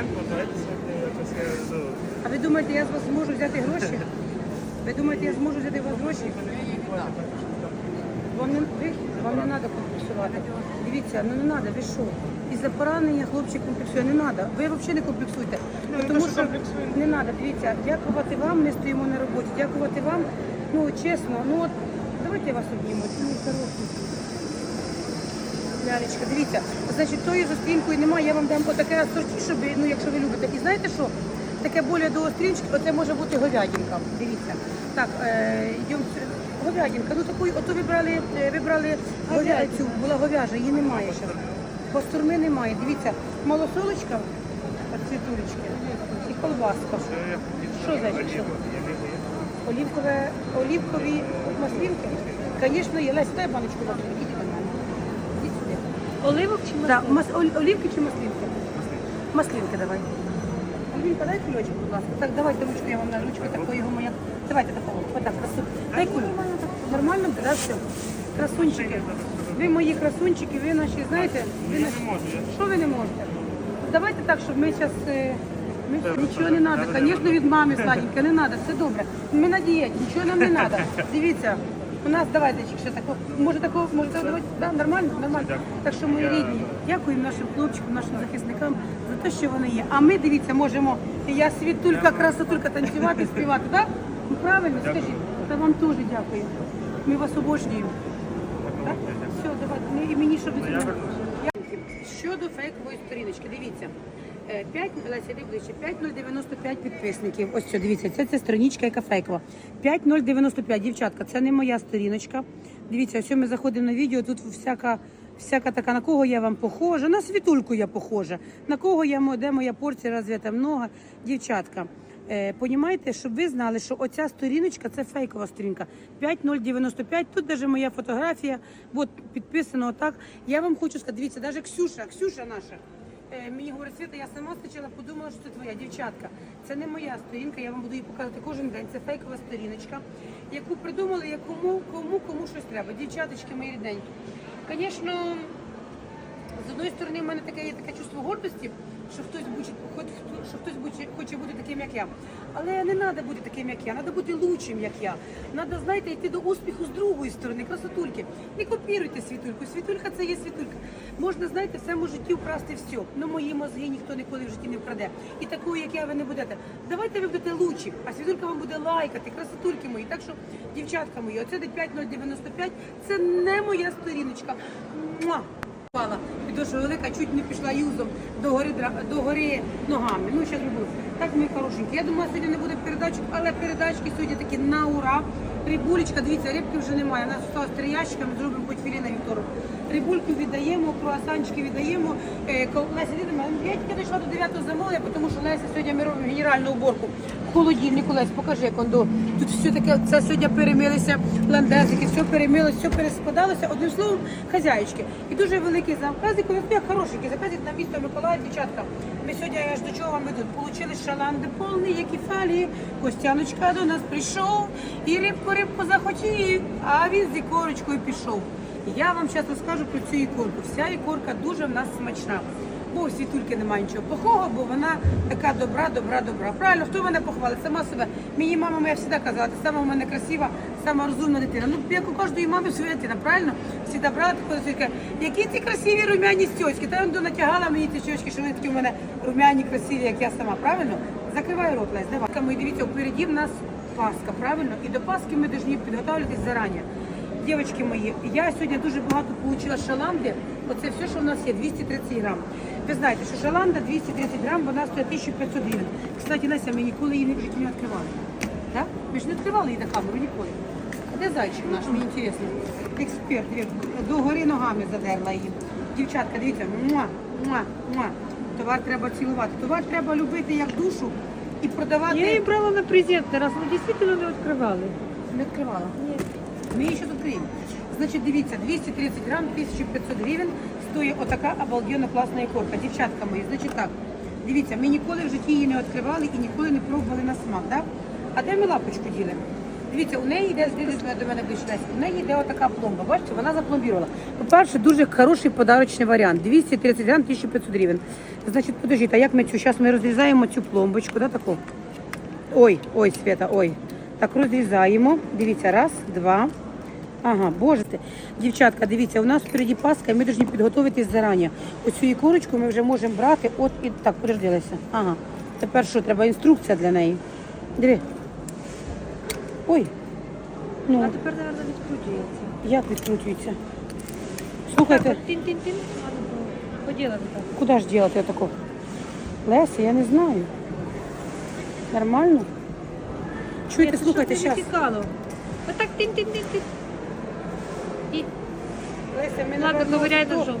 клиент, давайте все, ну, А ви думаєте, я з вас зможу взяти гроші? Ви думаєте, я зможу взяти у вас гроші? Вам не, ви, вам не треба комплексувати. Дивіться, ну не треба, ви що? Із-за поранення хлопчик комплексує, не треба. Ви взагалі не комплексуйте. Ну, не Тому те, що що не треба, дивіться, дякувати вам, ми стоїмо на роботі. Дякувати вам, ну чесно, ну от давайте я вас обніму. Мій хороший. Лялечка, дивіться, значить, тої зустрінкою немає, я вам дам отаке асорті, щоб, ну, якщо ви любите. І знаєте що? Таке більше до острінчики, оце може бути говядинка. Дивіться. Так, е, йдемо. Говядинка, ну такої, ото вибрали, е, вибрали говя, цю, була говяжа, її немає ще. Постурми немає. Дивіться, малосолочка, цвітулечки, і колбаска. Що за що? Олівкове, олівкові маслинки? Звісно, є. Лесь, дай баночку води, ідіть до мене. Ідіть сюди. Оливок чи Да, мас, оль- олівки чи маслинки? Маслинки давай. Альбінка, дай кульочок, будь ласка. Так, давайте ручку, я вам на ручку такої його моя. Давайте такого. Отак, красу. Дай кулю. Нормально буде, да, все? Красунчики. Ви мої красунчики, ви наші, знаєте, ви наші. Що ви не можете? Давайте так, щоб ми зараз... Ми нічого не треба, звісно, від мами сладеньке, не треба, все добре. Ми на дієті, нічого нам не треба. Дивіться, у нас давайте ще такого, може такого, може такого, да, нормально, нормально. Дякую. Так що Я- рідні, дякуємо нашим хлопчикам, нашим захисникам за те, що вони є. А ми, дивіться, можемо, я світулька, красотулька танцювати, співати, так? Ну, правильно, скажіть, та вам теж дякую. Ми вас обожнюємо. Так? Все, давайте, ну, і мені щоб Ну. Щодо фейкової сторіночки, дивіться. Е, 5, Леся, йди ближче, 5095 підписників. Ось це, дивіться, це, це страничка, яка фейкова. 5095, дівчатка, це не моя сторіночка. Дивіться, ось ми заходимо на відео, тут всяка, всяка така, на кого я вам похожа, на світульку я похожа, на кого я, де моя порція розвита много. Дівчатка, Е, понімаєте, щоб ви знали, що оця сторіночка це фейкова сторінка. 5095, тут навіть моя фотографія, от підписано отак. Я вам хочу сказати, дивіться, навіть Ксюша, Ксюша наша. Е, Мені говорить, Світа, я сама спочатку подумала, що це твоя дівчатка. Це не моя сторінка, я вам буду її показувати кожен день. Це фейкова сторіночка, яку придумали, якому кому кому щось треба. Дівчаточки мої рідненькі. Звісно, з одної сторони, в мене таке є таке чувство гордості, що хтось буде, хоч що хтось буде, хоче бути таким, як я. Але не треба бути таким, як я, треба бути лучшим, як я. Треба, знаєте, йти до успіху з другої сторони, красотульки. Не копіруйте світульку. Світулька це є світулька. Можна, знаєте, в цьому житті вкрасти все. Ну мої мозги ніхто ніколи в житті не вкраде. І такою, як я, ви не будете. Давайте ви будете лучші, а світулька вам буде лайкати, красотульки мої. Так що, дівчатка мої, оце де 5095, це не моя сторіночка. Муа! І велика чуть не пішла юзом до гори, до гори ногами. Ну, зараз зробив. Так, мій хорошенький. Я думала, сьогодні не буде передачок, але передачки сьогодні такі на ура. Рибулечка, дивіться, рибки вже немає. У нас осталось три ящика, ми зробимо філі на вівторок. Рибульку віддаємо, круасанчики віддаємо. Е, Леся, іди до. Я дійшла до 9 замовлення, тому що Леся сьогодні ми робимо генеральну уборку. В холодильнику, Лесь, покажи, як он до. Тут все таке, це сьогодні перемилися ландезики, все перемилося, все перескладалося. Одним словом, хазяєчки. І дуже великий заказик, як хорошенький заказик на місто Миколаїв, дівчатка. Ми сьогодні аж до чого вам ведуть. Получили шаланди повний, як і фалі. Костяночка до нас прийшов і рибку рибку захотів, а він з ікорочкою пішов. Я вам зараз розкажу про цю ікорку. Вся ікорка дуже в нас смачна. Бо у світульки немає нічого плохого, бо вона така добра, добра, добра. Правильно, хто мене похвалить? Сама себе. Мені мама моя завжди казала, ти сама у мене красива, сама розумна дитина. Ну, як у кожної мами своя дитина, правильно? Всі брала таку дитинка. Які ці красиві румяні стьочки. Та він натягала мені ті стьочки, що вони такі у мене румяні, красиві, як я сама, правильно? Закривай рот, Лесь, давай. Ми дивіться, впереді в нас Пасха, правильно? І до Пасхи ми повинні підготовлюватись зарані. Дівчатки мої, я сьогодні дуже багато отримала шаланди. Оце все, що в нас є, 230 грам. Ви знаєте, що шаланда 230 грам, вона стоїть 1500 гривень. Кстати, Леся, ми ніколи її в житті не відкривали. Так? Ми ж не відкривали її на камеру ніколи. А де зайчик наш? Мені цікаво. Експерт, до гори ногами задерла її. Дівчатка, дивіться, муа, муа, муа. Товар треба цілувати. Товар треба любити як душу і продавати. Я їм брала на презент, раз ми дійсно не відкривали. Не відкривала. Ми її ще відкриємо. Значить, дивіться, 230 грам, 1500 гривень стоїть отака обалденно класна ікорка. Дівчатка мої, значить так, дивіться, ми ніколи в житті її не відкривали і ніколи не пробували на смак, так? А де ми лапочку діли? Дивіться, у неї йде здивіться до мене ближче. У неї йде отака пломба. Бачите, вона запломбірувала. По-перше, дуже хороший подарочний варіант. 230 грам, 1500 гривень. Значить, подождіть, а як ми цю? Зараз ми розрізаємо цю пломбочку, да, таку? Ой, ой, Свята, ой. Так, розрізаємо. Дивіться, раз, два. Ага, боже. Дівчатка, дивіться, у нас впереді Пасха, і ми повинні підготуватись зарані. Оцю ікорочку ми вже можемо брати. От і так, подождилася. Ага. Тепер що, треба інструкція для неї. Диви. Ой. А Ну, тепер, мабуть, відкручується. як відкручується? Слухайте, тин-тин-тин. Поділати так. куди ж ділати тако? Леся, я не знаю. Нормально? Чуєте, слухайте, витікало. Отак тин-тин-тин-тин. І Леся, ми надо напевно, ковиряй ножом.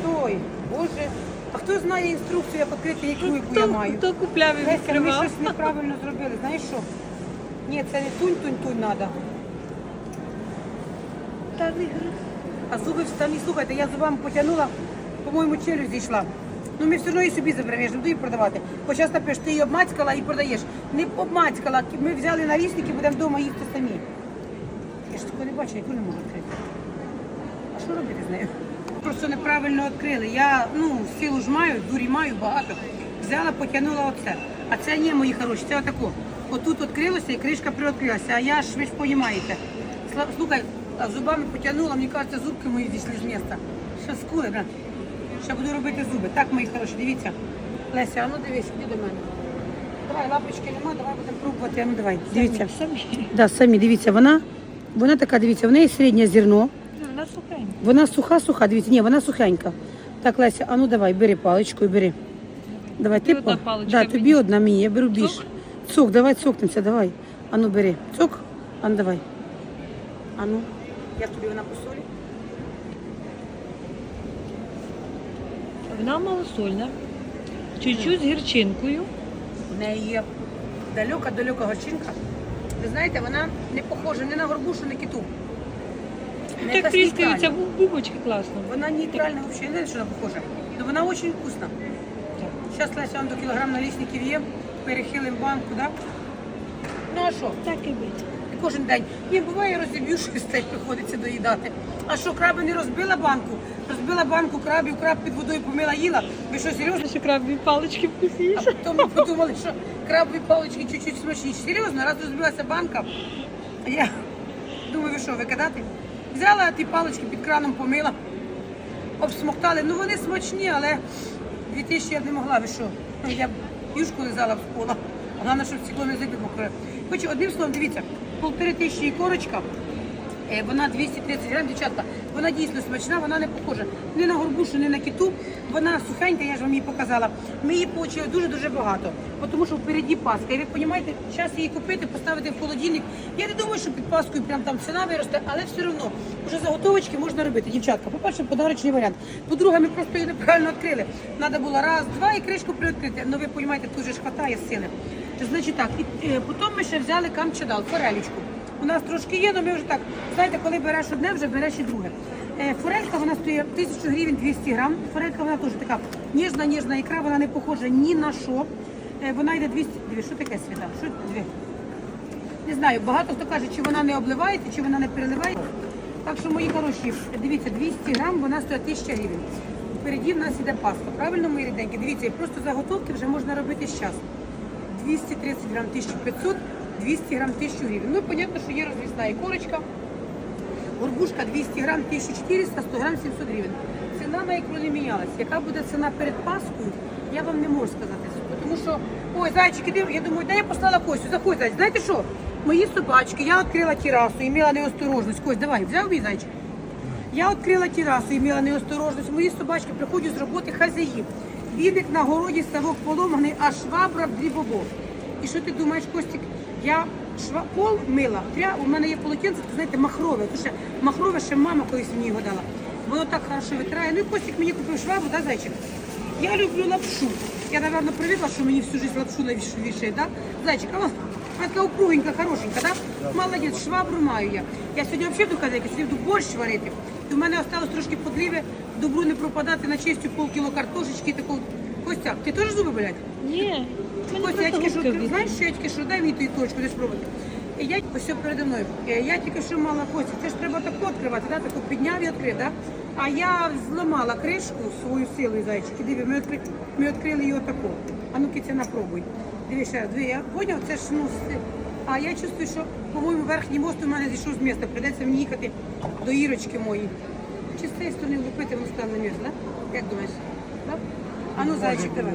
Стой, боже. А хто знає інструкцію, як відкрити ікру, яку я Хто, маю? хто купляв і Леся, ми відкривав? щось неправильно зробили. Знаєш що? Ні, це не тунь-тунь-тунь треба. Та не гри. А зуби встані, слухайте, я зубами потягнула, по-моєму, челюсть зійшла. Ну ми все одно її собі ж не буду її продавати. Бо зараз напиш, ти її обмацькала і продаєш. Не обмацькала, ми взяли на рісники, будемо вдома їсти самі. Я ж такого не бачу, яку не можу відкрити. А що робити з нею? Просто неправильно відкрили. Я ну, силу ж маю, дурі маю багато. Взяла, потягнула оце. А це ні, мої хороші, це отако. Отут відкрилося і кришка приоткрилася. А я ж ви ж розумієте. Слухай, зубами потягнула, мені кажеться, зубки мої зійшли з міста. Що скули, брат? Ще буду робити зуби. Так, мої хороші, дивіться. Леся, а ну дивись, іди до мене. Давай, лапочки нема, давай будемо пробувати. А ну давай. Дивіться. Самі. Да, самі дивіться, вона, вона така, дивіться, в неї середнє зерно. Ну, Вона сухенька. Вона суха-суха, дивіться, ні, вона сухенька. Так, Леся, а ну давай, бери паличку і бери. Давай, ти одна по- паличка, да, мені. тобі одна мені, я беру Цок? більше. Цок, давай цокнемося, давай. А ну бери. Цок, а ну давай. А ну, я тобі вона посолю. Вона малосольна. Чуть-чуть з гірчинкою. В неї є далека-далека горчинка. Ви знаєте, вона не похожа ні на горбушу, ні на киту. Вона Так тріскаються бубочки класно. Вона нейтральна взагалі, не знаю, що вона похожа. Но вона дуже вкусна. Зараз Леся вам до кілограм налісників є, перехилим банку, да? Ну а що? Так і бить. Кожен день. Ні, буває, розіб'ю щось, теж приходиться доїдати. А що, краби не розбила банку? Розбила банку крабів, краб під водою помила їла. Ви що, серйозно? Наші крабові палички А вкусніше. потім ми подумали, що крабові палички чуть-чуть смачніші. Серйозно, раз розбилася банка, я думаю, ви що, викидати? Взяла ті палички під краном помила, обсмоктали. Ну вони смачні, але 2000 я б не могла, ви що? Ну, Я б юшку лизала в пола. Головне, щоб стекло не закрив мокре. Хоч одним словом, дивіться, полтори тисячі і корочка. Е, Вона 230 грам, дівчатка. Вона дійсно смачна, вона не похожа ні на горбушу, ні на киту. Вона сухенька, я ж вам її показала. Ми її отримали дуже-дуже багато, тому що впереді Пасха. І ви розумієте, час її купити, поставити в холодильник. Я не думаю, що під Паскою прям там ціна виросте, але все одно вже заготовочки можна робити. Дівчатка, по-перше, подарочний варіант. По-друге, ми просто її неправильно відкрили. Треба було раз, два і кришку приоткрити. Ну ви розумієте, тут же ж хватає сили. Значить так, і е, потім ми ще взяли камчадал, форелічку. У нас трошки є, але ми вже так, знаєте, коли береш одне, вже береш і друге. Е, Форелька вона стоїть 1000 гривень 200 грам. Форелька вона теж така ніжна, ніжна ікра, вона не похожа ні на що. Е, Вона йде 200, диві, що таке світа? Що дві? Не знаю, багато хто каже, чи вона не обливається, чи вона не переливається. Так що, мої хороші, дивіться, 200 грам, вона стоїть 1000 гривень. Впереді в нас іде паста. Правильно, мої ріденькі? Дивіться, і просто заготовки вже можна робити зараз. 230 грам 1500, 200 грам 1000 гривень. Ну, понятно, що є розвісна і корочка. Горбушка 200 грам 1400, 100 грам 700 гривень. Ціна на ікру не мінялась. Яка буде ціна перед Паскою, я вам не можу сказати. Тому що, ой, зайчик, іди, я думаю, де я послала Костю, заходь, зайчик. Знаєте що? Мої собачки, я відкрила терасу і мала неосторожність. Кость, давай, взяв мій зайчик. Я відкрила терасу і мала неосторожність. Мої собачки приходять з роботи хазяї. Віник на городі, ставок поломаний, а швабра в дрібобок. І що ти думаєш, Костік? Я шва... пол мила, пря... у мене є полотенце, ти знаєте, махрове. Тому що махрове ще мама колись мені його дала. Воно так хорошо витирає. Ну і Костік мені купив швабру, да, зайчик? Я люблю лапшу. Я, напевно, привикла, що мені всю жизнь лапшу навішує, да? Зайчик, а вона така упругенька, хорошенька, да? Молодець, швабру маю я. Я сьогодні взагалі до хазяйки, сьогодні буду борщ варити. І в мене осталось трошки подливи, добру не пропадати на чистю полкіло картошечки, таку. Костя, ти теж зуби болять? Ні. Костя, я тільки що, знаєш, що я тільки що, дай мені ту точку, де спробувати. Я все передо мною. Е, Я тільки що мала кості. Це ж треба таку відкривати, да? таку підняв і відкрив, да? А я зламала кришку свою силою зайчики. Диви, ми відкрили, ми відкрили її отаку. А ну киця напробуй. Диви ще раз, диви, я поняв, це ж ну. А я чувствую, що, по-моєму, верхній мост у мене зійшов з міста. Придеться мені їхати до Ірочки моєї. Чи з цієї сторони лупити воно стане на місце, да? Як думаєш? Да? А ну, зайчик, давай.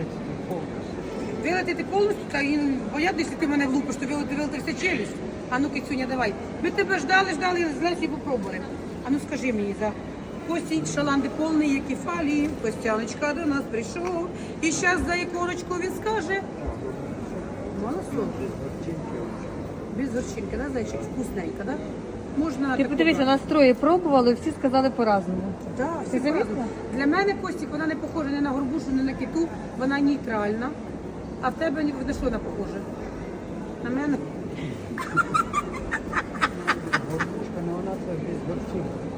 Вилетити повністю, та і ну, якщо ти мене влупиш, то вилети вилетишся челюсть. А ну, Кицюня, давай. Ми тебе ждали, ждали, з Лесі попробували. А ну скажи мені за Костій шаланди повний, як і фалі. Костяночка до нас прийшов. І зараз за іконочку він скаже. Молодцом. Без горчинки, да, зайчик? Вкусненько, да? Можна Ти подивися, брати. нас троє пробували, всі сказали по-разному. Да, Ти всі замітила? по-разному. Для мене Костік, вона не похожа ні на горбушу, ні на киту, вона нейтральна. А в тебе ні- на що вона похожа? На мене? Горбушка, но вона це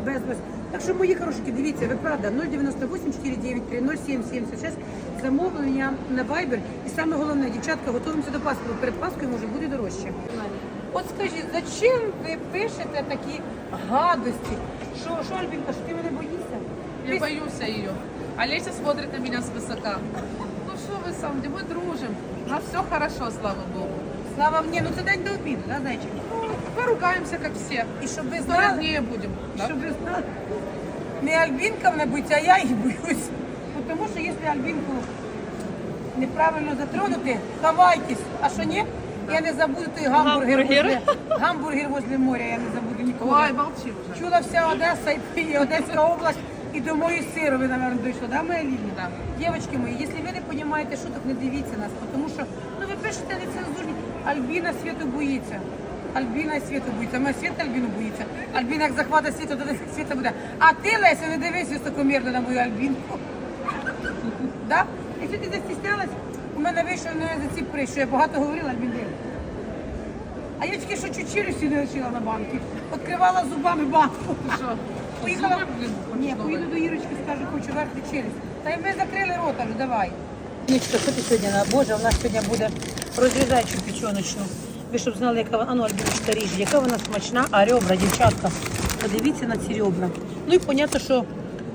без. Без. Так що, мої хорошики, дивіться, ви правда, 098 493 0776, замовлення на Viber. І саме головне, дівчатка, готуємося до Пасхи, бо перед Пасхою може бути дорожче. От скажіть, зачем ви пишете такі гадості? Що, що Альбінка, що ти мене боїшся? Я боюсь ее. Олеся смотрит на меня свысока. Ну что вы сам, где мы дружим. У нас все хорошо, слава богу. Слава мені, ну це день до обіду, да, зайчик? Ну, поругаемся, как все. І щоб ви знали, роднее будем. да? Щоб ви знали, не Альбінка мене боїться, а я їх боюсь. Ну, Тому що якщо Альбінку неправильно затронути, ховайтесь. А що ні? Я не забуду той гамбургер, Гамбургер. возле, гамбургер возле моря, я не забуду ніколи. Ой, молчи уже. Чула вся Одеса і, і Одеська область, і до моєї сиру ви, мабуть, дійшли, да, моя Лілія? Да. Дівчатки мої, якщо ви не розумієте шуток, не дивіться нас, тому що ну, ви пишете нецензурні. Альбіна світу боїться. Альбіна світу боїться. Моя світ Альбіну боїться. Альбіна як захватить світу, то світа буде. А ти, Леся, не дивись високомірно на мою Альбінку. Да? Якщо ти застіснялась, у мене вийшов на язиці при, що я багато говорила, Альбін диви. А я тільки що чуть челюсті не лишила на банки. Відкривала зубами банку. Что? Поїхала. Ні, поїду до Ірочки, скажу, хочу верхню челюсть. Та й ми закрили рота вже, давай. Нічого, що ти сьогодні на Боже, у нас сьогодні буде розрізаючу печоночну. Ви щоб знали, яка вона, а ну, Альбіночка ріже, яка вона смачна, а ребра, дівчатка. Подивіться на ці ребра. Ну і понятно, що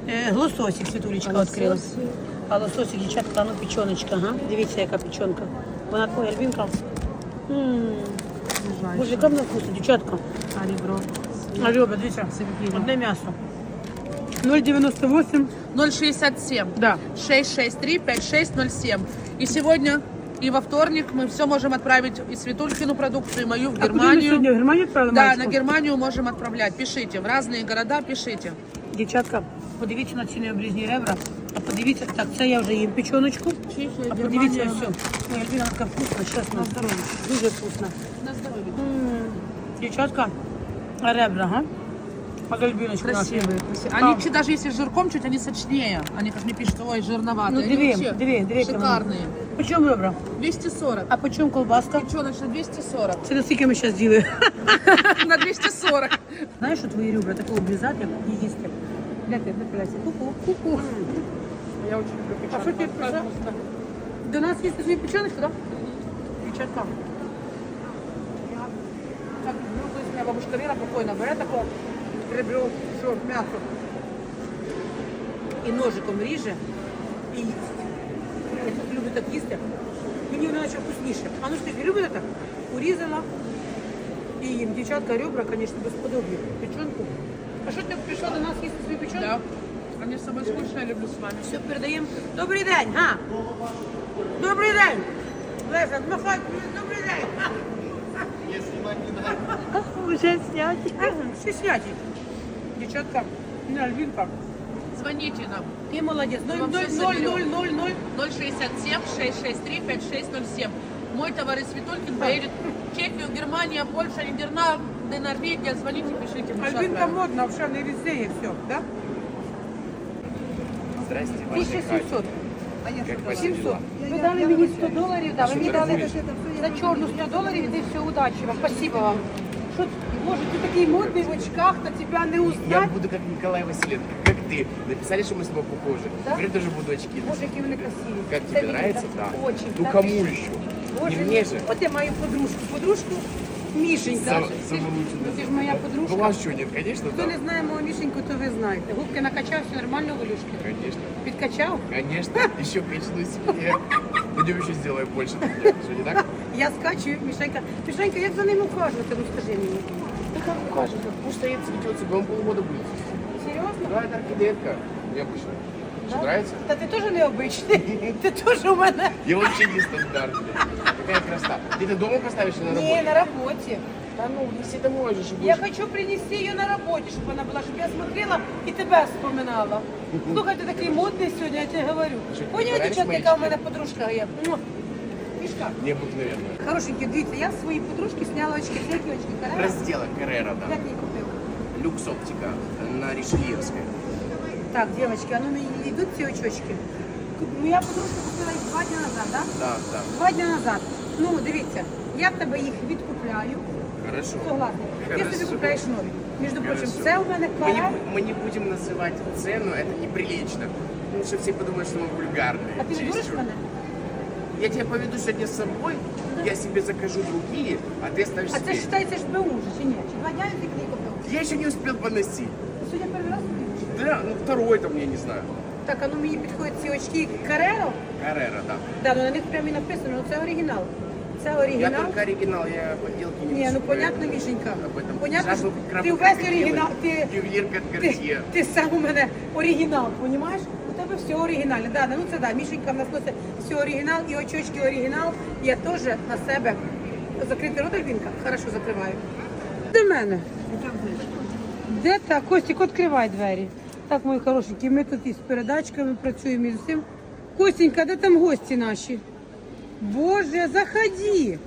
е, лососик світулечка відкрила. А лососик, дівчатка, а ну печоночка, ага. Дивіться, яка печонка. Вона твоя Альбінка. М, Боже, яка вона вкусна, дівчатка. А ребро? А ребра, дивіться, одне м'ясо. 0,98. 067. Да. 663 5607. И сегодня, и во вторник мы все можем отправить и Светулькину продукцию, и мою в А куди ми сьогодні? Германию. В Германію відправили Да, Марічку? на Германию можем отправлять. Пишите. В разные города пишите. Дівчатка, подивіться на ці необрізні ребра. А подивіться, так, це я вже їм печоночку. Чехия, А подивіться Германия. все. Ой, Альбіна така вкусна, чесно. На здоровье. Дуже вкусна. На здоровье. Дівчатка, а ребра, га? А Альбіночка наша. Красивые, красивые. А. Они чуть- даже если с жирком чуть, они сочнее. Они, как мне пишут, ой, жирноватые. Ну, Они диви, вообще диви, диви. яка вона. Шикарные. По чому ребра? 240. А по чому колбаска? Печеночная 240. Це наскільки ми зараз діли? На 240. Знаєш, що твої ребра таке обрізати і їсти? Де ти, де ти, Леся? Ку-ку, ку-ку. Я очень люблю А що ти прийшла? До нас їсти свою печеночку, так? Дівчатка. Так, ну, бабушка Віра покойна бере таке ребро, що м'ясо. І ножиком ріже і їсть. Я так люблю так їсти. Мені воно наче вкусніше. А ну скажи, любите так? Урізала і їм. Дівчатка, ребра, звісно, безподобні. Печенку. А що ти прийшла до нас їсти свою печенку? Да. Они с собой скучно, я люблю с вами. Все, передаємо. Добрий день, га? Добрий день. Леся, махай, добрий день. Га? Вже снять. Ага, Всі сняті. Дівчатка, не Альвінка. Звоните нам. Ти молодець. Ми 0, вам 0, все 0, 0, соберем. 0, 0. 067 663 5607. Мой товарищ Светулькин поедет в Чехию, Германия, Польша, Нидерланды, Норвегия. Звоните, пишите. мы всё Альбінка отправим. модна, вже не везде є все, да? Здрасте, ваша 1700. Как ваши 700. дела? Ви дали мені 100 доларів, да, ви мені дали за чорну 100 доларів, і все, удачі вам, спасибо вам. Що, може, ти такий модний в очках, та тебе не Я узнать? буду как Николай Василенко, как ты. Написали, что мы с тобой похожи. Да? Теперь тоже буду очки Боже, носить. які вони красиві. Как Це тебе видно, нравится? да? Да. Очень. Ну да, кому ти- еще? Боже, Не мне же. От я маю подружку. Подружку Мішенька. Сам- Самый лучший. Ну, ти ж моя Ну, подружка. ваш что нет, конечно, Хто не да. знає мою Мішеньку, то ви знаєте. Губки накачав, все нормально, Валюшки? Конечно. Підкачав? Конечно. Еще качну себе. Пойдем еще сделаем больше. Что, не так? Я скачу, Мішенька. Мішенька, як за ним ухажувати? Ну скажи мені. Ну как укажет, пусть стоит, цветется, вам полгода будет. Серйозно? Да, это орхидеетка необычная. Что, нравится? Та ти теж необичний. Ти теж у мене. Я вообще нестандартный. Какая красота. Ты это дома поставишь или на Ні, работе? на роботі. Да ну, неси домой же, чтобы Я хочу принести ее на работе, чтобы она была, чтобы я смотрела и тебя вспоминала. Слухай, ти такий модний сьогодні, я тебе говорю. Що, Поняли, збираєш дівчатка, моїчки? яка у мене подружка є? Муа. Мішка. Необыкновенно. Хорошенькі, дивіться, я своїй подружки сняла очки, які очки, Карена? Раздела Каррера, да. Як її купив? Люкс оптика на Ришельевской. Так, девочки, а ну мені йдуть ці очочки. Куп- Моя подружка купила їх два дні назад, так? Да? Да, да. Два дні назад. Ну, дивіться, я в тебе їх відкупляю. Хорошо. Согласна. Ти Хорошо. собі купляєш нові. Між прочим, Хорошо. це у мене Мы не, кара. бу- мы не будем называть цену, это неприлично. Потому что все подумают, что мы вульгарные. А ти не дуриш Чересчур. мене? Я тебя поведу сегодня с собой, я себе закажу другие, а ты оставишь А це себе. вважається ж БУ вже, чи ні? Чи два дня ти їх купив? Я еще не успел поносить. Сьогодні перший раз купив? Да, ну второй там, я не знаю. Так, а ну мені підходять ці очки Кареро. Каррера, да. Да, ну на них прямо і написано, ну це оригінал. Це Я оригінал. только оригинал, я подделки не Ні, ну ношу, понятно, поэтому Мішенька. Об этом. Понятно, Сейчас що мы крабы ти как весь делаем. оригінал. Ти, Ювелирка от ти, Cartier. ти сам у мене оригінал, понімаєш? Тебе все оригінальне. Да, ну це да, Мішенька в нас носить все оригінал і очочки оригінал. Я теж на себе закрити рот, Альбінка? Хорошо закриваю. До мене. Де так? Костік, відкривай двері. Так, мої хорошенькі, ми тут із передачками працюємо і з усім. Костенька, де там гості наші? Боже, заходи.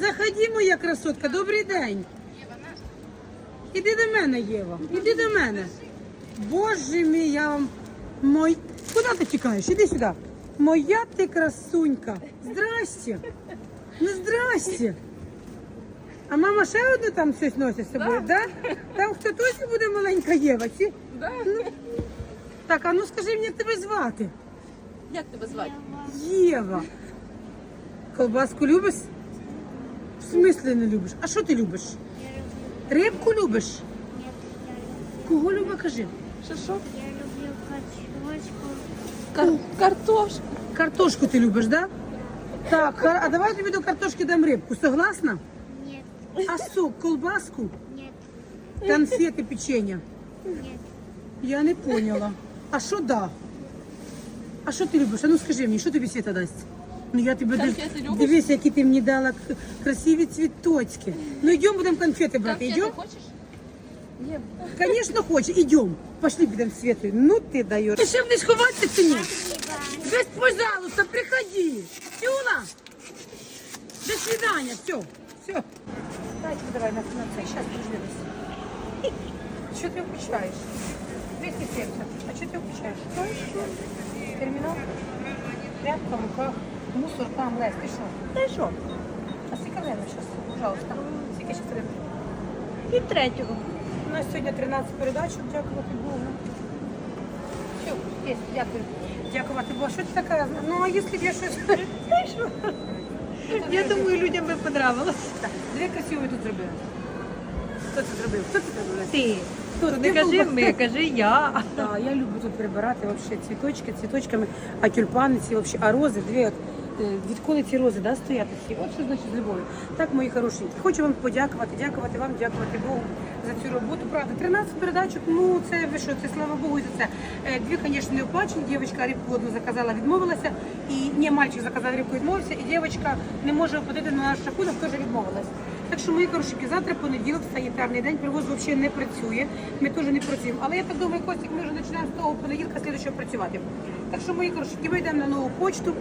Заходи, моя красотка, добрий день. Іди до мене, Єва. Іди до мене. Боже мій, я вам мой. Куди ти тікаєш? Іди сюди. Моя ти красунька. Здрасте. Ну здрасте. А мама ще одну там щось носить з собою, да? Там хто точно буде маленька Єва? Ці? Ну. Так, а ну скажи мені, як тебе звати? Як тебе звати? Єва. Колбаску любиш? В смислі не любиш? А що ти любиш? Рибку любиш? Кого люба, кажи? Що що? Я люблю картошку. Кар- картошка. Картошку ти любиш, да? Так, хар- а давай я тобі до картошки дам рибку, согласна? Нет, А сок, колбаску, нет, конфети, печення? нет. Я не поняла. А що да? А що ти любиш? А ну скажи мені, що тобі світа дасть? Ну я тебе Конфети див- любиш? дивись, які ти мені дала к- красиві цвіточки. Ну йдемо, будемо конфети брати. Конфети Йдемо? хочеш? Конечно, хоче. Идем. Пошли підемо Свету. Ну ти даєш. Ти ще будеш ховатися чи ні? Без, пожалуйста, приходи. Сюла. До свидания. Все. Все. Дайте давай на, на це. Сейчас подожди. Що ти включаєш? 270. А що ти включаєш? Термінал? Тряпка в руках. Мусор там, Лесь, ти що? Ти що? А скільки время зараз? Пожалуйста. Скільки зараз время? І третього. У нас сьогодні 13 передач, дякувати Богу. Все, є, дякую. Дякувати Богу. Що ти така? Ну, а якщо я щось... Я думаю, людям би подобалось. Дві красиві тут зробили. Хто це зробив? Хто це зробив? Ти. Хто? Не кажи ми, кажи я. Так, я люблю тут прибирати вообще цвіточки, цвіточками, а тюльпани ці вообще, а рози, дві от, відколи ці рози да, стоять такі. От що значить з любов'ю. Так, мої хороші, хочу вам подякувати, дякувати вам, дякувати Богу за цю роботу. Правда, 13 передачок, ну це ви що, це слава Богу за це. Е, Дві, звісно, не оплачені. Дівчинка рибку одну заказала, відмовилася. І ні, мальчик заказав рибку, відмовився, і дівчинка не може оплатити на наш рахунок, теж відмовилась. Так що, мої хорошики, завтра понеділок, санітарний день, привоз взагалі не працює. Ми теж не працюємо. Але я так думаю, Костік, ми вже починаємо з того понеділка слідчого працювати. Так що, мої хорошики, ми йдемо на нову почту.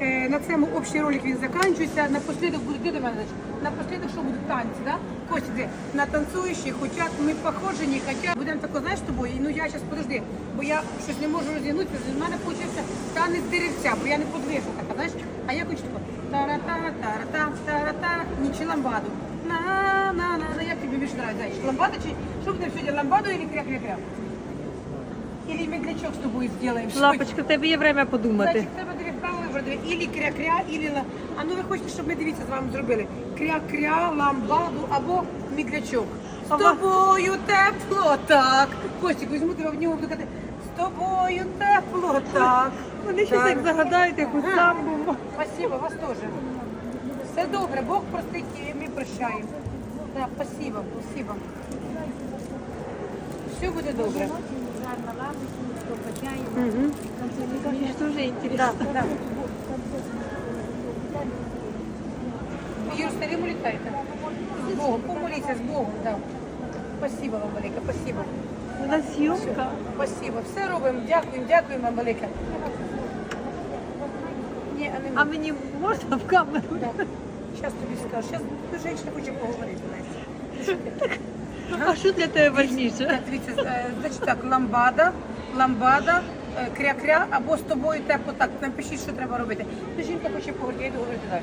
Е, на цьому общий ролик він закінчується. Напослідок буде ти до мене. Напослідок, що будуть танці, да? Костік, де? на танцюючі, хочуть, ми похожі, хочуть. Будемо тако, знаєш, тобою. Ну я зараз подожди, бо я щось не можу роздягнутися. У мене вийшов танець деревця, бо я не подвижу така, знаєш. А я хочу тако. Тара-та, тара-та, тара-та, нічі ламбаду. На, на, на, на, як тобі більше нравиться? Ламбада чи що будемо сьогодні, ламбаду или кря-кря-кря? Или медлячок з тобою зробимо? Лапочка, в тебе є время подумати. Продає ілі кря-кря, ілі ла. А ну ви хочете, щоб ми дивіться з вами зробили кря-кря, ламбаду або мідлячок. З Ага. тобою тепло так. Костік, візьму тебе в нього буду казати, з тобою тепло так. Вони ще так загадають, як у самбу. Спасибо, вас теж. Все добре, Бог простить і ми прощаємо. Да, спасибо, спасибо. Все буде добре. Угу. Мені дуже інтересно. Да, да. В Єрусалиму літаєте? З Богом, помоліться з Богом, да. Спасибо вам велике, спасибо. У нас зйомка. Спасибо. Все робимо. Дякуємо, дякуємо вам велике. Ні, а не А мені можна в камеру? Зараз тобі скажу. Зараз жінка хоче поговорити, Настя. А що для тебе важніше? Дивіться, е, значить так, ламбада, ламбада, е, кря-кря або з тобою тепло так. Напишіть, що треба робити. Ну, жінка хоче поговорити, я йду говорити далі.